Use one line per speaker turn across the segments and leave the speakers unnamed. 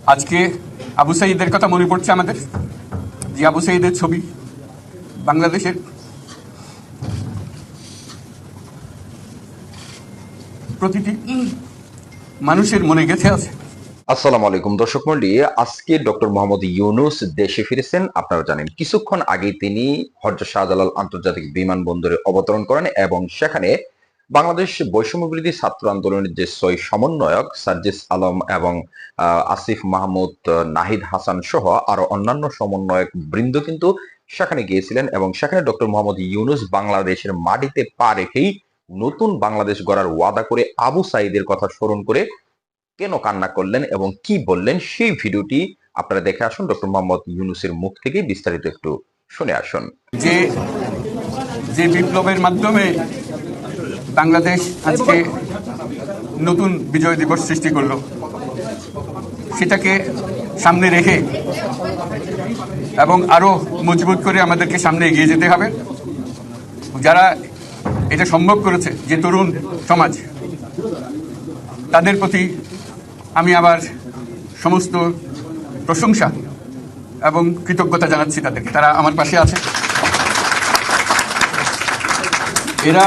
আজকে আবু সাইদের কথা মনে পড়ছে আমাদের? যে আবু সাইদের ছবি বাংলাদেশের। প্রতিটি মানুষের মনে গেছে আছে।
আসসালামু আলাইকুম, দর্শক মন্ডলী আজকে ডক্টর মোহাম্মদ ইউনুস দেশে ফিরেছেন। আপনারা জানেন, কিছুক্ষণ আগে তিনি হজরত শাহজালাল আন্তর্জাতিক বিমানবন্দরে অবতরণ করেন এবং সেখানে বাংলাদেশ বৈষম্য বিরোধী ছাত্র আন্দোলনের যে ছয় সমন্বয়ক, সার্জিস আলম এবং আসিফ মাহমুদ নাহিদ হাসান সহ আরও অন্যান্য সমন্বয়ক বৃন্দ কিন্তু সেখানে গিয়েছিলেন এবং সেখানে ডক্টর মোহাম্মদ ইউনুস বাংলাদেশের মাটিতে পা রেখেই নতুন বাংলাদেশ গড়ার ওয়াদা করে আবু সাইদের কথা স্মরণ করে কেন কান্না করলেন এবং কি বললেন সেই ভিডিওটি আপনারা দেখে আসুন। ডক্টর মোহাম্মদ ইউনুসের মুখ থেকে বিস্তারিত একটু শুনে আসুন।
যে যে বিপ্লবের মাধ্যমে বাংলাদেশ আজকে নতুন বিজয় দিবস সৃষ্টি করল। সেটাকে সামনে রেখে এবং আরও মজবুত করে আমাদেরকে সামনে এগিয়ে যেতে হবে। যারা এটা সম্ভব করেছে, যে তরুণ সমাজ, তাদের প্রতি আমি আবার সমস্ত প্রশংসা এবং কৃতজ্ঞতা জানাচ্ছি তাদেরকে। তারা আমার পাশে আছে। এরা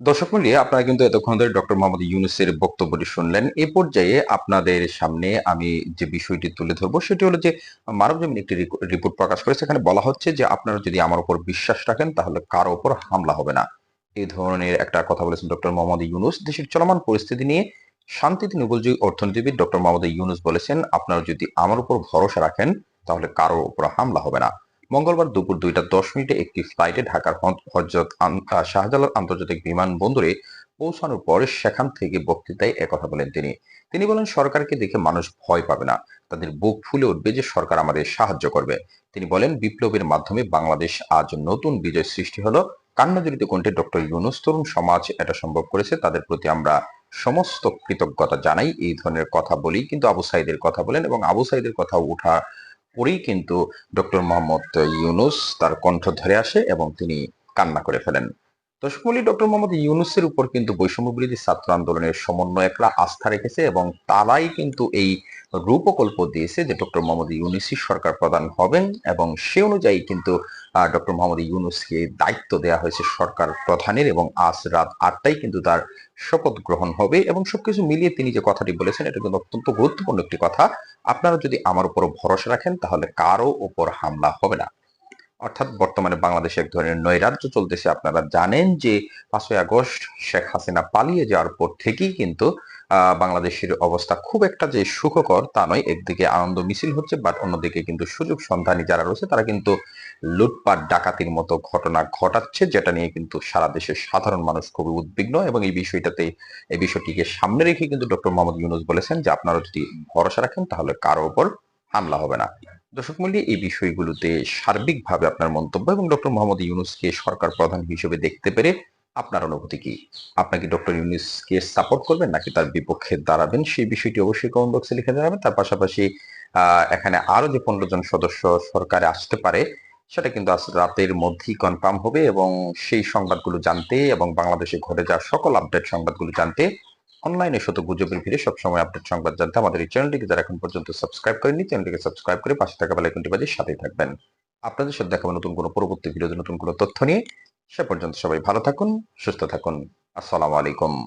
দর্শক মন্ডলী, আপনারা কিন্তু এতক্ষণ ধরে ডক্টর মোহাম্মদ ইউনুসের বক্তব্যটি শুনলেন। এ পর্যায়ে আপনাদের সামনে আমি যে বিষয়টি তুলে ধরবো, সেটি হলো যে মানব জমিন একটি রিপোর্ট প্রকাশ করেছে এখানে বলা হচ্ছে যে আপনারা যদি আমার উপর বিশ্বাস রাখেন, তাহলে কারও উপর হামলা হবে না। এই ধরনের একটা কথা বলেছেন ডক্টর মোহাম্মদ ইউনুস। দেশের চলমান পরিস্থিতি নিয়ে শান্তিতে নির্ভরযোগ্য অর্থনীতিবিদ ডক্টর মোহাম্মদ ইউনুস বলেছেন, আপনারা যদি আমার উপর ভরসা রাখেন, তাহলে কারও উপর হামলা হবে না। মঙ্গলবার দুপুর দুইটা দশ মিনিটে একটি ফ্লাইটে ঢাকার হজরত শাহজালাল আন্তর্জাতিক বিমানবন্দরে পৌঁছানোর পর সেখান থেকে বক্তৃতায় একথা বলেন তিনি। তিনি বলেন, সরকারকে দেখে মানুষ ভয় পাবে না। তাদের বুক ফুলে উঠবে যে সরকার আমাদের সাহায্য করবে। তিনি বলেন, বিপ্লবের মাধ্যমে বাংলাদেশ আজ নতুন বিজয় সৃষ্টি হলো। কান্নাজড়িত কণ্ঠে ডক্টর ইউনুস তরুণ সমাজ এটা সম্ভব করেছে। তাদের প্রতি আমরা সমস্ত কৃতজ্ঞতা জানাই। এই ধরনের কথা বলি কিন্তু আবু সাইদের কথা বলেন এবং আবু সাইদের কথা উঠা পরেই কিন্তু ডক্টর মোহাম্মদ ইউনুস তার কণ্ঠ ধরে আসে এবং তিনি কান্না করে ফেলেন। দর্শক মন্ডলী, ডক্টর মোহাম্মদ ইউনুসের উপর কিন্তু বৈষম্য বিরোধী ছাত্র আন্দোলনের সমন্বয়করা আস্থা রেখেছে এবং তারাই কিন্তু এই রূপকল্প দিয়েছে যে ডক্টর মোহাম্মদ ইউনুসই সরকার প্রধান হবেন এবং সে অনুযায়ী কিন্তু ডক্টর মোহাম্মদ ইউনুসকে দায়িত্ব দেওয়া হয়েছে সরকার প্রধানের এবং আজ রাত আটটায় কিন্তু তার শপথ গ্রহণ হবে এবং সবকিছু মিলিয়ে তিনি যে কথাটি বলেছেন এটা কিন্তু অত্যন্ত গুরুত্বপূর্ণ একটি কথা। আপনারা যদি আমার উপর ভরসা রাখেন তাহলে কারও উপর হামলা হবে না। অর্থাৎ বর্তমানে বাংলাদেশে এক ধরনের নৈরাজ্য চলতেছে। আপনারা জানেন যে পাঁচই আগস্ট শেখ হাসিনা পালিয়ে যাওয়ার পর থেকেই কিন্তু বাংলাদেশের অবস্থা খুব একটা যে সুখকর তা নয়। একদিকে আনন্দ মিছিল হচ্ছে বাট অন্যদিকে কিন্তু সুযোগ সন্ধানী যারা রয়েছে, তারা কিন্তু লুটপাট, ডাকাতির মতো ঘটনা ঘটাচ্ছে, যেটা নিয়ে কিন্তু সারা দেশের সাধারণ মানুষ খুবই উদ্বিগ্ন। এবং এই বিষয়টাতে, এই বিষয়টিকে সামনে রেখে কিন্তু ডক্টর মোহাম্মদ ইউনুস বলেছেন যে, আপনারা যদি ভরসা রাখেন, তাহলে কারও উপর হামলা হবে না। দর্শক মন্ডলী, এই বিষয়গুলোতে সার্বিকভাবে আপনার মন্তব্য এবং ডক্টর মোহাম্মদ ইউনুসকে সরকার প্রধান হিসেবে দেখতে পেরে আপনার অনুভূতি কি? আপনাকে ডক্টর ইউনুসকে সাপোর্ট করবেন নাকি তার বিপক্ষে দাঁড়াবেন? সেই বিষয়টি অবশ্যই কমেন্ট বক্সে লিখে জানাবেন। তার পাশাপাশি এখানে আরও যে পনেরো জন সদস্য সরকারে আসতে পারে, সেটা কিন্তু আজ রাতের মধ্যেই কনফার্ম হবে এবং সেই সংবাদগুলো জানতে এবং বাংলাদেশে ঘটে যাওয়া সকল আপডেট সংবাদগুলো জানতে অনলাইনে শত গুজবের ভিড়ে সবসময় আপডেট সংবাদ জানতে আমাদের এই চ্যানেলটিকে যারা এখন পর্যন্ত সাবস্ক্রাইব করেনি চ্যানেলটিকে সাবস্ক্রাইব করে পাশে থাকা বেলাইকনটি বাজে সাথেই থাকবেন। আপনাদের সাথে দেখাবো নতুন কোনো পরবর্তী ভিডিওতে নতুন কোনো তথ্য নিয়ে। সে পর্যন্ত সবাই ভালো থাকুন, সুস্থ থাকুন। আসসালামু আলাইকুম।